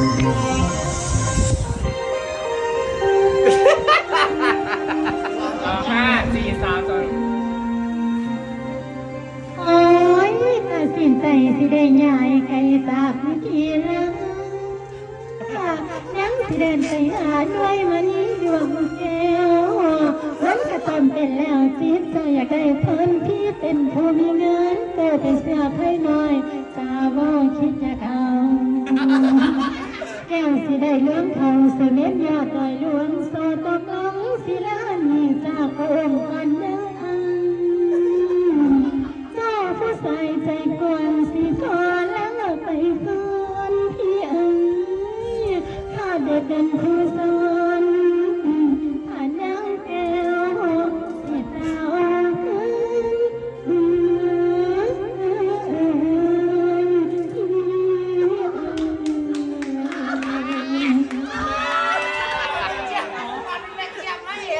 ห้าสี่สามสองโอ้ยตัสินใจสิได้ย้ายไกลตากี่อกี้นะยังสิเดินไปหาด้วยมันนี้ดวงแก้วมันก็ตอนเป็นแล้วจิตใจอยากได้เพิ่นพี่เป็นผู้มีเงินเกิดเป็นเสื้อไพ่น้อยตาว่าคิดอยากหา ได้เลี้ยงทองเสม็ดยาต่อยลวงโซตกลงศิลานีจากรองค์กันเด้อเจ้าผู้ใส่ใจกวนสิขอแล้วไปฟื้นพี่อ๋ยข้าได้เป็นผู้ส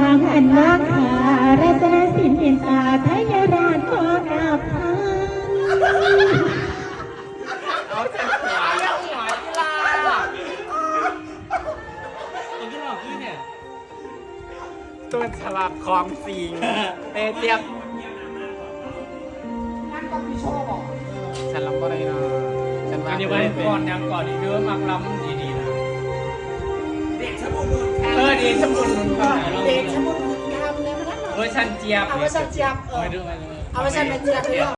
หังอันนาคารัตนสินเห็นตาทายราชก็กราพาเอาแต่หัหัวกีฬาตัวฉลอกคนต้นฉบับของสิงเตเตียบนั่นก็พี่โชว์บอกฉันลำบากเลยนะฉันมาอันนี้วันก่อนยังก่อนอีกเยอะมากล้ำดีๆนะเด็กชะบูมือ เดชบุญคุณค่เดชบุญคุณทำเลยมาแล้วเวอร์ชันเจี๊ยบเอาวอร์ชันเจี๊ยบเออเอาวอร์ชันเป็นเจี๊ยบ